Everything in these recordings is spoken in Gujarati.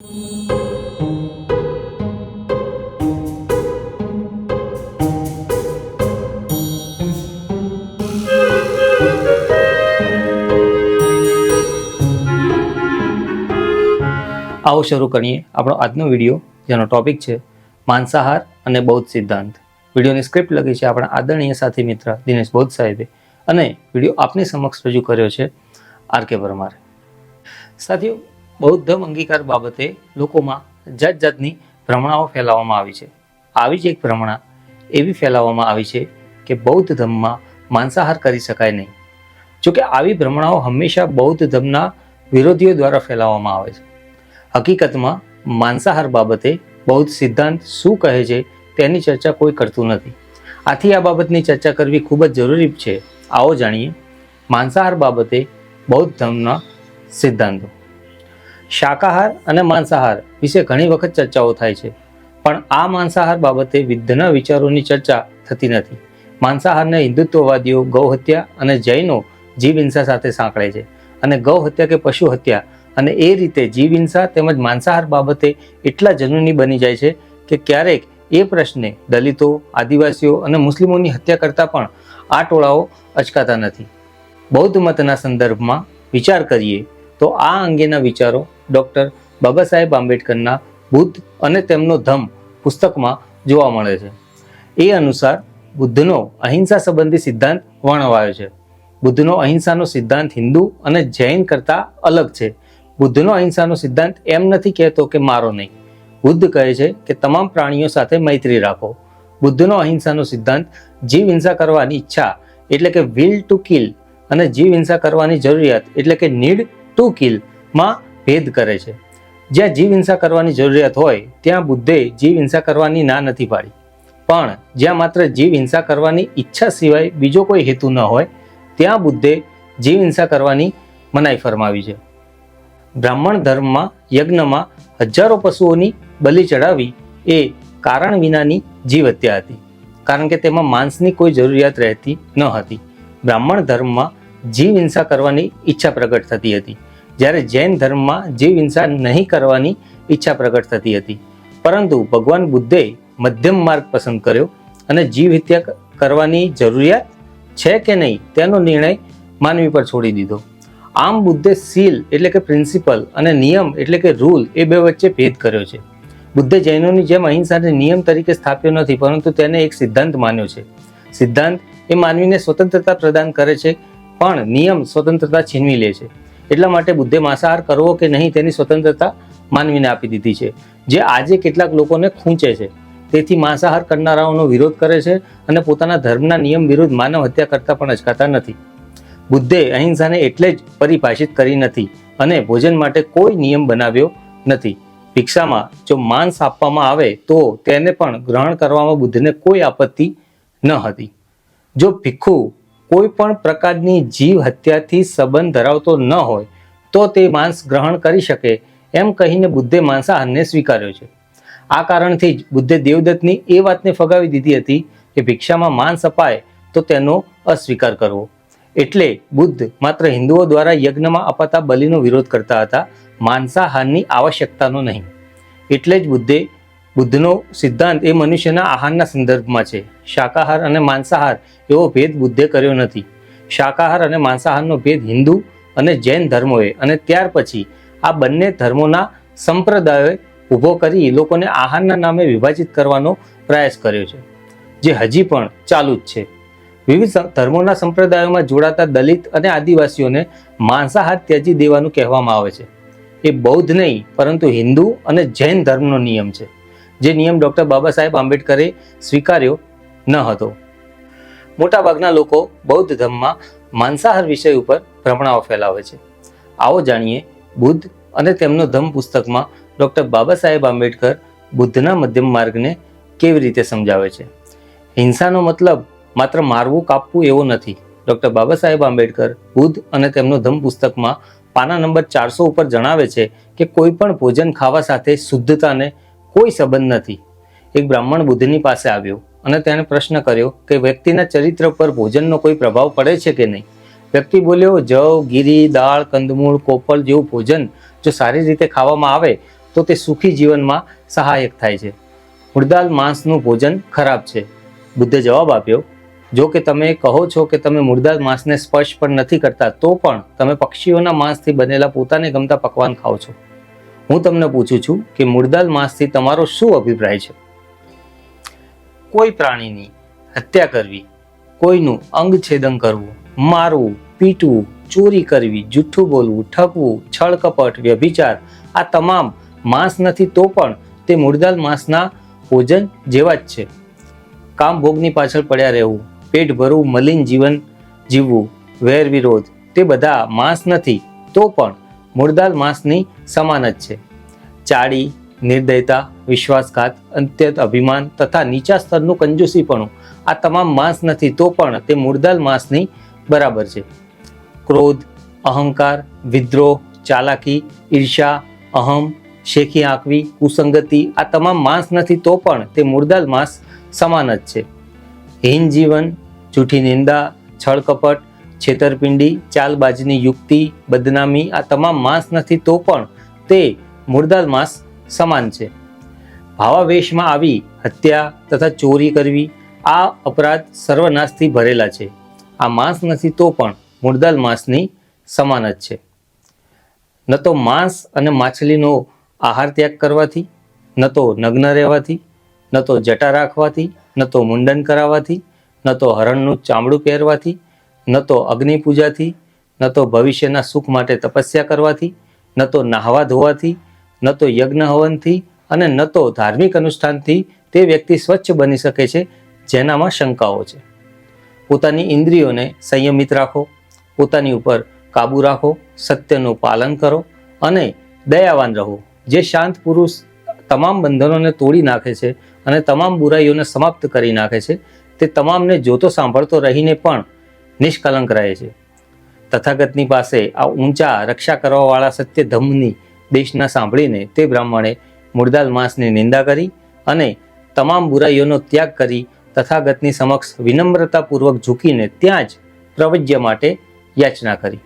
આવો શરૂ કરીએ આપણો આજનો વીડિયો, જેનો ટોપિક છે માંસાહાર અને બૌદ્ધ સિદ્ધાંત. વિડીયોની સ્ક્રિપ્ટ લખી છે આપણા આદરણીય સાથી મિત્ર દિનેશ બૌદ્ધ સાહેબે અને વીડિયો આપની સમક્ષ રજૂ કર્યો છે આર કે પરમારે. સાથીઓ બૌદ્ધ ધર્મ અંગીકાર બાબતે લોકોમાં જાત જાતની ભ્રમણાઓ ફેલાવવામાં આવી છે. આવી જ એક ભ્રમણા એવી ફેલાવવામાં આવી છે કે બૌદ્ધ ધર્મમાં માંસાહાર કરી શકાય નહીં. જોકે આવી ભ્રમણાઓ હંમેશા બૌદ્ધ ધર્મના વિરોધીઓ દ્વારા ફેલાવવામાં આવે છે. હકીકતમાં માંસાહાર બાબતે બૌદ્ધ સિદ્ધાંત શું કહે છે તેની ચર્ચા કોઈ કરતું નથી. આથી આ બાબતની ચર્ચા કરવી ખૂબ જ જરૂરી છે. આવો જાણીએ માંસાહાર બાબતે બૌદ્ધ ધર્મના સિદ્ધાંતો. શાકાહાર અને માંસાહાર વિશે ઘણી વખત ચર્ચાઓ થાય છે. પણ આ માંસાહાર બાબતે વિદ્ધના વિચારોની ચર્ચા થતી નથી. માંસાહારને હિન્દુત્વવાદીઓ, ગૌહત્યા અને જૈનો જીવહિંસા સાથે સાંકળે છે અને ગૌ હત્યા કે પશુ હત્યા અને એ રીતે જીવહિંસા તેમજ માંસાહાર બાબતે એટલા જનૂની બની જાય છે કે ક્યારેક એ પ્રશ્ને દલિતો, આદિવાસીઓ અને મુસ્લિમોની હત્યા કરતા પણ આ ટોળાઓ અચકાતા નથી. બૌદ્ધ મતના સંદર્ભમાં વિચાર કરીએ તો આ અંગેના વિચારો ડૉક્ટર બાબા સાહેબ આંબેડકરના બુદ્ધ અને તેમનો ધમ પુસ્તકમાં જોવા મળે છે. એ અનુસાર બુદ્ધનો અહિંસા સંબંધી સિદ્ધાંત વર્ણવાયો છે. બુદ્ધનો અહિંસાનો સિદ્ધાંત હિન્દુ અને જૈન કરતાં અલગ છે. બુદ્ધનો અહિંસાનો સિદ્ધાંત એમ નથી કહેતો કે મારો નહીં. બુદ્ધ કહે છે કે તમામ પ્રાણીઓ સાથે મૈત્રી રાખો. બુદ્ધનો અહિંસાનો સિદ્ધાંત જીવ હિંસા કરવાની ઈચ્છા એટલે કે વિલ ટુ કિલ અને જીવ હિંસા કરવાની જરૂરિયાત એટલે કે નીડ ટુ કિલમાં ભેદ કરે છે. જ્યાં જીવ હિંસા કરવાની જરૂરિયાત હોય, ત્યાં બુદ્ધે જીવ હિંસા કરવાની ના નથી પાડી. પણ જ્યાં માત્ર જીવ હિંસા કરવાની ઈચ્છા સિવાય બીજો કોઈ હેતુ ન હોય, ત્યાં બુદ્ધે જીવ હિંસા કરવાની મનાઈ ફરમાવી છે. બ્રાહ્મણ ધર્મમાં, યજ્ઞમાં હજારો પશુઓની બલિ ચડાવી એ કારણ વિનાની જીવ હત્યા હતી. કારણ કે તેમાં માંસની કોઈ જરૂરિયાત રહેતી ન હતી. બ્રાહ્મણ ધર્મમાં જીવ હિંસા કરવાની ઈચ્છા પ્રગટ થતી હતી. જ્યારે જૈન ધર્મમાં જીવ હિંસા નહીં કરવાની ઈચ્છા પ્રગટ થતી હતી. પરંતુ ભગવાન બુદ્ધે મધ્યમ માર્ગ પસંદ કર્યો અને જીવ હત્યા કરવાની જરૂરિયાત છે કે નહીં તેનો નિર્ણય માનવી પર છોડી દીધો. આમ બુદ્ધે સીલ એટલે કે પ્રિન્સિપલ અને નિયમ એટલે કે રૂલ એ બે વચ્ચે ભેદ કર્યો છે. બુદ્ધે જૈનોની જેમ અહિંસાને નિયમ તરીકે સ્થાપ્યો નથી, પરંતુ તેને એક સિદ્ધાંત માન્યો છે. સિદ્ધાંત એ માનવીને સ્વતંત્રતા પ્રદાન કરે છે, પણ નિયમ સ્વતંત્રતા છીનવી લે છે. એટલા માટે બુદ્ધે માંસાહાર કરવો કે નહીં તેની સ્વતંત્રતા માનવીને આપી દીધી છે. જે આજે કેટલાક લોકોને ખૂંચે છે. તેથી માંસાહાર કરનારાઓનો વિરોધ કરે છે અને પોતાના ધર્મના નિયમ વિરુદ્ધ માનવ હત્યા કરતા પણ અચકાતા નથી. બુદ્ધે અહિંસાને એટલે જ પરિભાષિત કરી નથી અને ભોજન માટે કોઈ નિયમ બનાવ્યો નથી. ભિક્ષામાં જો માંસ આપવામાં આવે તો તેને પણ ગ્રહણ કરવામાં બુદ્ધને કોઈ આપત્તિ ન હતી. જો ભિક્ષુ કોઈ પણ પ્રકારની જીવ હત્યાથી સંબંધ ધરાવતો ન હોય, તો તે માંસ ગ્રહણ કરી શકે એમ કહીને બુદ્ધે માંસાહારને સ્વીકાર્યો છે. આ કારણથી જ બુદ્ધે દેવદત્તની એ વાતને ફગાવી દીધી હતી કે ભિક્ષામાં માંસ અપાય તો તેનો અસ્વીકાર કરવો. એટલે બુદ્ધ માત્ર હિન્દુઓ દ્વારા યજ્ઞમાં અપાતા બલિનો વિરોધ કરતા હતા, માંસાહારની આવશ્યકતાનો નહીં. એટલે જ બુદ્ધે બુદ્ધનો સિદ્ધાંત એ મનુષ્યના આહારના સંદર્ભમાં છે. શાકાહાર અને માંસાહાર એવો ભેદ બુદ્ધે કર્યો નથી. શાકાહાર અને માંસાહારનો ભેદ હિન્દુ અને જૈન ધર્મોએ અને ત્યાર પછી આ બંને ધર્મોના સંપ્રદાયોએ ઊભો કરી લોકોને આહારના નામે વિભાજિત કરવાનો પ્રયાસ કર્યો છે, જે હજી પણ ચાલુ જ છે. વિવિધ ધર્મોના સંપ્રદાયોમાં જોડાતા દલિત અને આદિવાસીઓને માંસાહાર ત્યજી દેવાનું કહેવામાં આવે છે. એ બૌદ્ધ નહીં, પરંતુ હિન્દુ અને જૈન ધર્મનો નિયમ છે. જે નિયમ ડૉક્ટર બાબા સાહેબ આંબેડકરે સ્વીકાર્યો ન હતો. મોટાભાગના લોકો બૌદ્ધ ધર્મમાં માંસાહાર વિષય ઉપર ભ્રમણાઓ ફેલાવે છે. આવો જાણીએ બુદ્ધ અને તેમનો ધમ્મ પુસ્તકમાં ડૉક્ટર બાબા સાહેબ આંબેડકર બુદ્ધના મધ્યમ માર્ગને કેવી રીતે સમજાવે છે. હિંસાનો મતલબ માત્ર મારવું કાપવું એવો નથી. ડૉક્ટર બાબા સાહેબ આંબેડકર બુદ્ધ અને તેમનો ધમ પુસ્તકમાં પાના નંબર ચારસો ઉપર જણાવે છે કે કોઈ પણ ભોજન ખાવા સાથે શુદ્ધતાને કોઈ સંબંધ નથી. એક બ્રાહ્મણ બુદ્ધની પાસે આવ્યો અને તેણે પ્રશ્ન કર્યો કે વ્યક્તિના ચરિત્ર પર ભોજનનો કોઈ પ્રભાવ પડે છે કે નહીં? વ્યક્તિ બોલ્યો, જવ, ગીરી, દાળ, કંદમૂળ, કોપલ જેવું ભોજન જો સારી રીતે ખાવામાં આવે, તો તે સુખી જીવનમાં સહાયક થાય છે. મૂળદાલ માંસનું ભોજન ખરાબ છે. બુદ્ધે જવાબ આપ્યો, જો કે તમે કહો છો કે તમે મુર્દાલ માંસને સ્પર્શ પણ નથી કરતા, તો પણ તમે પક્ષીઓના માંસથી બનેલા પોતાને ગમતા પકવાન ખાઓ છો. હું તમને પૂછું છું કે મુર્દાલ માંસથી તમારો શું અભિપ્રાય છે? કોઈ પ્રાણીની હત્યા કરવી, કોઈનું અંગ છેદન કરવું, મારવું, પીટવું, ચોરી કરવી જૂઠું બોલવું ઠગવું છળ કપટ વ્યભિચાર, આ તમામ માંસ નથી તો પણ તે મુર્દાલ માંસના ભોજન જેવા જ છે. કામ ભોગની પાછળ પડ્યા રહેવું, પેટ ભરવું, મલિન જીવન જીવવું વેર વિરોધ તે બધા માંસ નથી તો પણ મુર્દાલ માંસની સમાન જ છે. ચાડી, નિર્દયતા, વિશ્વાસઘાત, અત્યંત અભિમાન તથા નીચા સ્તરનું કંજૂસીપણું, આ તમામ માંસ નથી તો પણ તે મુર્દાલ માંસની બરાબર છે. ક્રોધ, અહંકાર, વિદ્રોહ, ચાલાકી ઈર્ષા અહમ, શેખી આંકવી કુસંગતિ, આ તમામ માંસ નથી તો પણ તે મુર્દાલ માંસ સમાન જ છે. હીન જીવન, જૂઠી નિંદા, છળ કપટ છેતરપિંડી, ચાલબાજીની યુક્તિ, બદનામી, આ તમામ માંસ નથી તો પણ તે મુર્દાલ માંસ સમાન છે. ભાવાવેશમાં આવી હત્યા તથા ચોરી કરવી આ અપરાધ સર્વનાશથી ભરેલા છે. આ માંસ નથી તો પણ મુર્દાલ માંસની સમાન જ છે. ન તો માંસ અને માછલીનો આહાર ત્યાગ કરવાથી, ન તો નગ્ન રહેવાથી, ન તો જટા રાખવાથી, ન તો મુંડન કરાવવાથી, ન તો હરણનું ચામડું પહેરવાથી ન તો અગ્નિ પૂજાથી ન તો ભવિષ્યના સુખ માટે તપસ્યા કરવાથી, ન તો નાહવા ધોવાથી, ન તો યજ્ઞ હવનથી અને ન તો ધાર્મિક અનુષ્ઠાનથી તે વ્યક્તિ સ્વચ્છ બની શકે છે, જેનામાં શંકાઓ છે. પોતાની ઇન્દ્રિયોને સંયમિત રાખો, પોતાની ઉપર કાબુ રાખો, સત્યનું પાલન કરો અને દયાવાન રહો. જે શાંત પુરુષ તમામ બંધનોને તોડી નાખે છે અને તમામ બુરાઈઓને સમાપ્ત કરી નાખે છે, તે તમામને જોતો સાંભળતો રહીને પણ નિષ્કલંક રહે છે. તથાગતની પાસે આ ઊંચા રક્ષા કરવાવાળા સત્ય ધમ્મની દેશના સાંભળીને તે બ્રાહ્મણે મુર્દાલ માંસની નિંદા કરી અને તમામ બુરાઈઓનો ત્યાગ કરી તથાગતની સમક્ષ વિનમ્રતાપૂર્વક ઝૂકીને ત્યાં જ પ્રવજ્ય માટે યાચના કરી.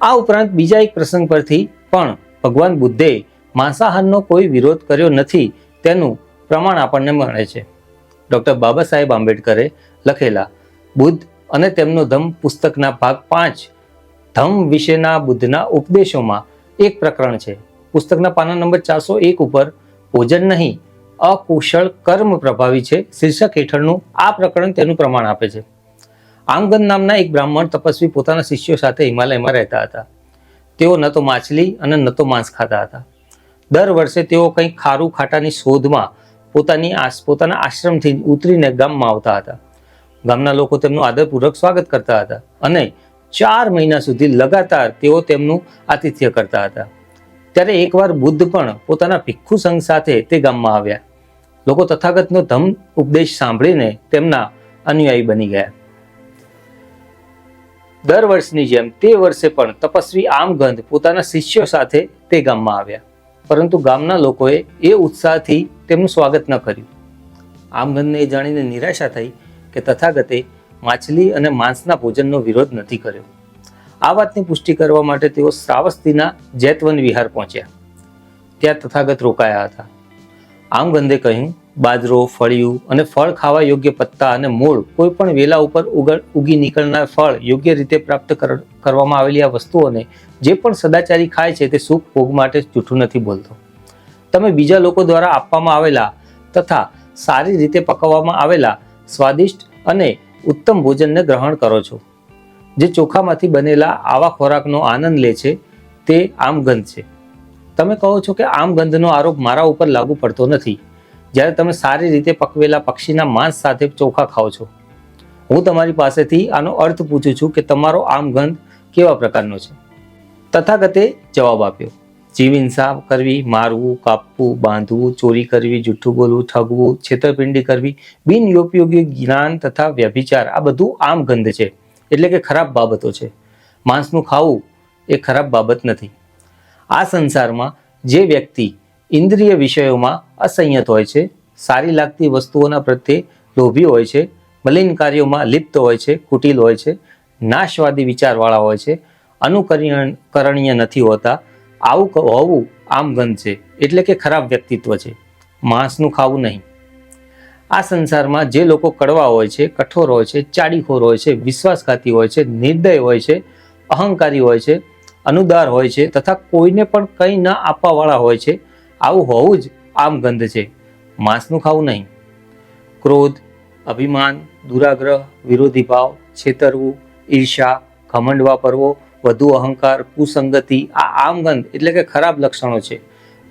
આ ઉપરાંત બીજા એક પ્રસંગ પરથી પણ ભગવાન બુદ્ધે માંસાહારનો કોઈ વિરોધ કર્યો નથી તેનું પ્રમાણ આપણને મળે છે. ડૉક્ટર બાબા સાહેબ આંબેડકરે લખેલા બુદ્ધ અને તેમનો ધમ પુસ્તકના ભાગ પાંચ. ધમ વિશેના બુદ્ધના ઉપદેશોમાં એક પ્રકરણ છે. પુસ્તકના પાના નંબર ચારસો એક ઉપર, ભોજન નહીં, અકુશળ કર્મ પ્રભાવી છે. શીર્ષક હેઠળનું આ પ્રકરણ તેનું પ્રમાણ આપે છે. આમગન નામના એક બ્રાહ્મણ તપસ્વી પોતાના શિષ્યો સાથે હિમાલયમાં રહેતા હતા. તેઓ ન તો માછલી અને ન તો માંસ ખાતા હતા. દર વર્ષે તેઓ કંઈક ખારું ખાટાની શોધમાં પોતાની પોતાના આશ્રમથી ઉતરીને ગામમાં આવતા હતા. ગામના લોકો તેમનું આદરપૂર્વક સ્વાગત કરતા હતા અને ચાર મહિના સુધી લગાતાર તેઓ તેમનું આતિથ્ય કરતા હતા. ત્યારે એકવાર બુદ્ધ પણ પોતાના ભિક્ષુ સંઘ સાથે તે ગામમાં આવ્યા. લોકો તથાગતનો ધમ ઉપદેશ સાંભળીને તેમના અનુયાયી બની ગયા. દર વર્ષની જેમ તે વર્ષે પણ તપસ્વી આમગંધ પોતાના શિષ્યો સાથે તે ગામમાં આવ્યા. પરંતુ ગામના લોકોએ એ ઉત્સાહથી તેમનું સ્વાગત ન કર્યું. આમગંધને એ જાણીને નિરાશા થઈ કે તથાગતે માછલી અને માંસના ભોજનનો વિરોધ નથી કર્યો. આ વાતની પુષ્ટિ કરવા માટે તેઓ શ્રાવસ્તીના જૈતવન વિહાર પહોંચ્યા. ત્યાં તથાગત રોકાયા હતા. આમગંધે કહ્યું બાજરો, ફળિયું અને ફળ ખાવા યોગ્ય પત્તા અને મૂળ કોઈ પણ વેલા ઉપર ઉગી નીકળનાર ફળ યોગ્ય રીતે પ્રાપ્ત કરવામાં આવેલી આ વસ્તુઓને જે પણ સદાચારી ખાય છે તે સુખ ભોગ માટે જૂઠું નથી બોલતો. તમે બીજા લોકો દ્વારા આપવામાં આવેલા તથા સારી રીતે પકવવામાં આવેલા સ્વાદિષ્ટ અને ઉત્તમ ભોજનને ગ્રહણ કરો છો. જે ચોખામાંથી બનેલા આવા ખોરાકનો આનંદ લે છે, તે આમગંધ છે. તમે કહો છો કે આમગંધનો આરોપ મારા ઉપર લાગુ પડતો નથી. જ્યારે તમે સારી રીતે પકવેલા પક્ષીના માંસ સાથે ચોખા ખાઓ છો. હું તમારી પાસેથી આનો અર્થ પૂછું છું કે તમારો આમગંધ કેવા પ્રકારનો છે? તથાગતે જવાબ આપ્યો. જીવ હિંસા કરવી, મારવું, કાપવું, બાંધવું, ચોરી કરવી, જૂઠું બોલવું, ઠગવું, છેતરપિંડી કરવી બિનયોપયોગી જ્ઞાન તથા વ્યભિચાર, આ બધું આમ ગંધ છે. એટલે કે ખરાબ બાબતો છે. માંસનું ખાવું એ ખરાબ બાબત નથી. આ સંસારમાં જે વ્યક્તિ ઇન્દ્રિય વિષયોમાં અસંયત હોય છે, સારી લાગતી વસ્તુઓના પ્રત્યે લોભી હોય છે, મલિન કાર્યોમાં લિપ્ત હોય છે, કુટિલ હોય છે, નાશવાદી વિચારવાળા હોય છે અનુકરણીય કરણીય નથી હોતા આવું હોવું આમ ગંધ છે. એટલે કે ખરાબ વ્યક્તિત્વ છે. માંસનું ખાવું નહીં. આ સંસારમાં જે લોકો કડવા હોય છે, કઠોર હોય છે, ચાડીખોર હોય છે, વિશ્વાસઘાતી હોય છે, નિર્દય હોય છે, અહંકારી હોય છે, અનુદાર હોય છે, તથા કોઈને પણ કંઈ ન આપવાવાળા હોય છે, આવું હોવું જ આમ ગંધ છે. માંસનું ખાવું નહીં. ક્રોધ, અભિમાન, દુરાગ્રહ, વિરોધી ભાવ, છેતરવું ઈર્ષા ઘમંડ વાપરવો વધુ અહંકાર, કુસંગતિ, આ આમગંધ એટલે કે ખરાબ લક્ષણો છે.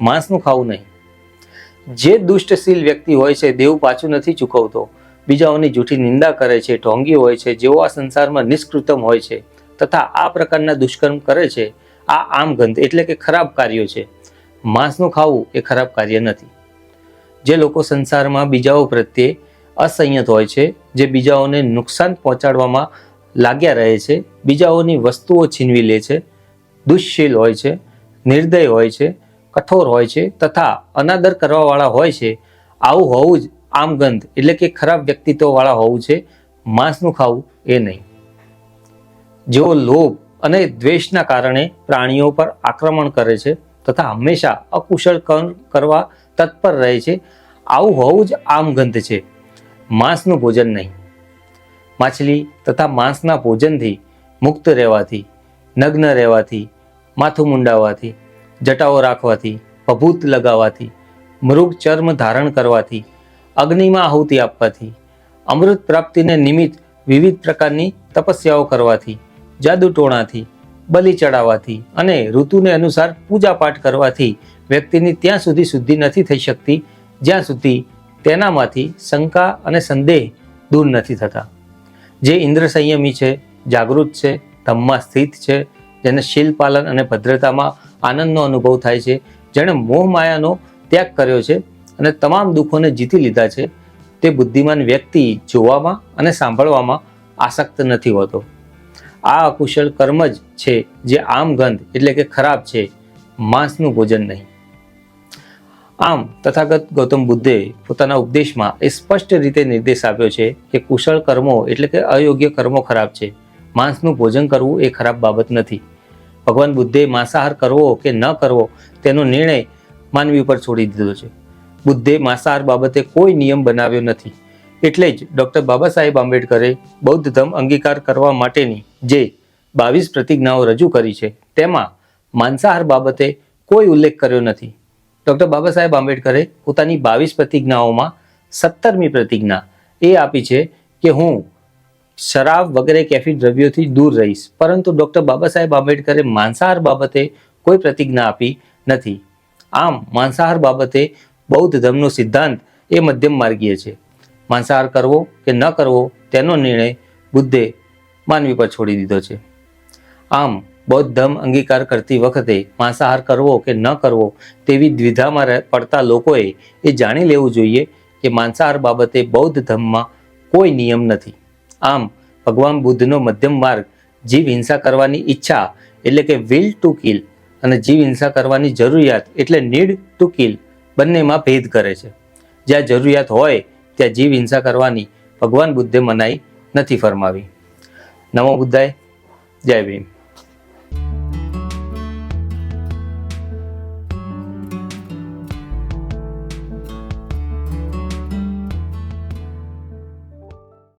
માંસનું ખાવું નહીં. જે દુષ્ટશીલ વ્યક્તિ હોય છે, દેવ પાછું નથી ચૂકવતો. બીજાઓની જૂઠી નિંદા કરે છે, ઢોંગી હોય છે, જેઓ આ સંસારમાં નિષ્કૃતમ હોય છે, તથા આ પ્રકારના દુષ્કર્મ કરે છે, આ આમગંધ એટલે કે ખરાબ કાર્યો છે. માંસનું ખાવું એ ખરાબ કાર્ય નથી. જે લોકો સંસારમાં બીજાઓ પ્રત્યે અસંયત હોય છે, જે બીજાઓને નુકસાન પહોંચાડવામાં લાગ્યા રહે છે. બીજાઓની વસ્તુઓ છીનવી લે છે. દુશ્શીલ હોય છે. નિર્દય હોય છે. કઠોર હોય છે. તથા અનાદર કરવાવાળા હોય છે. આવું હોવું જ આમગંધ એટલે કે ખરાબ વ્યક્તિત્વવાળા હોવું છે. માંસનું ખાવું એ નહીં. જેઓ લોભ અને દ્વેષના કારણે પ્રાણીઓ પર આક્રમણ કરે છે તથા હંમેશા અકુશળ કરવા તત્પર રહે છે, આવું હોવું જ આમગંધ છે. માંસનું ભોજન નહીં. માછલી તથા માંસના ભોજનથી મુક્ત રહેવાથી, નગ્ન રહેવાથી, માથું મુંડાવવાથી જટાઓ રાખવાથી ભભૂત લગાવવાથી મૃગ ચર્મ ધારણ કરવાથી, અગ્નિમાં આહુતિ આપવાથી, અમૃત પ્રાપ્તિને નિમિત્ત વિવિધ પ્રકારની તપસ્યાઓ કરવાથી જાદુ ટોણાથી બલિ ચડાવવાથી અને ઋતુને અનુસાર પૂજાપાઠ કરવાથી વ્યક્તિની ત્યાં સુધી શુદ્ધિ નથી થઈ શકતી, જ્યાં સુધી તેનામાંથી શંકા અને સંદેહ દૂર નથી થતા. જે ઇન્દ્ર સંયમી છે, જાગૃત છે, ધમમાં સ્થિત છે, જેને શીલ પાલન અને ભદ્રતામાં આનંદનો અનુભવ થાય છે, જેણે મોહ માયાનો ત્યાગ કર્યો છે અને તમામ દુઃખોને જીતી લીધા છે, તે બુદ્ધિમાન વ્યક્તિ જોવામાં અને સાંભળવામાં આસક્ત નથી હોતો. આ અકુશળ કર્મ જ છે જે આમ ગંધ એટલે કે ખરાબ છે, માંસનું ભોજન નહીં. આમ તથાગત ગૌતમ બુદ્ધે પોતાના ઉપદેશમાં એ સ્પષ્ટ રીતે નિર્દેશ આપ્યો છે કે કુશળ કર્મો એટલે કે અયોગ્ય કર્મો ખરાબ છે. માંસનું ભોજન કરવું એ ખરાબ બાબત નથી. ભગવાન બુદ્ધે માંસાહાર કરવો કે ન કરવો તેનો નિર્ણય માનવી ઉપર છોડી દીધો છે. બુદ્ધે માંસાહાર બાબતે કોઈ નિયમ બનાવ્યો નથી. એટલે જ ડૉક્ટર બાબા સાહેબ આંબેડકરે બૌદ્ધ ધર્મ અંગીકાર કરવા માટેની જે બાવીસ પ્રતિજ્ઞાઓ રજૂ કરી છે, તેમાં માંસાહાર બાબતે કોઈ ઉલ્લેખ કર્યો નથી. ડૉક્ટર બાબા સાહેબ આંબેડકરે પોતાની બાવીસ પ્રતિજ્ઞાઓમાં સત્તરમી પ્રતિજ્ઞા એ આપી છે કે હું શરાબ વગેરે કેફી દ્રવ્યોથી દૂર રહીશ, પરંતુ ડૉક્ટર બાબા સાહેબ આંબેડકરે માંસાહાર બાબતે કોઈ પ્રતિજ્ઞા આપી નથી. આમ, માંસાહાર બાબતે બૌદ્ધ ધર્મનો સિદ્ધાંત એ મધ્યમ માર્ગીય છે. માંસાહાર કરવો કે ન કરવો, તેનો નિર્ણય બુદ્ધે માનવી પર છોડી દીધો છે. આમ બૌદ્ધ ધર્મ અંગીકાર કરતી વખતે માંસાહાર કરવો કે ન કરવો તેવી દ્વિધામાં પડતા લોકોએ એ જાણી લેવું જોઈએ કે માંસાહાર બાબતે બૌદ્ધ ધર્મમાં કોઈ નિયમ નથી. આમ, ભગવાન બુદ્ધનો મધ્યમ માર્ગ જીવ હિંસા કરવાની ઈચ્છા એટલે કે વિલ ટુ કિલ અને જીવ હિંસા કરવાની જરૂરિયાત એટલે નીડ ટુ કિલ બંનેમાં ભેદ કરે છે. જ્યાં જરૂરિયાત હોય, ત્યાં જીવ હિંસા કરવાની ભગવાન બુદ્ધે મનાઈ નથી ફરમાવી. નમો બુદ્ધાય, જય ભીમ.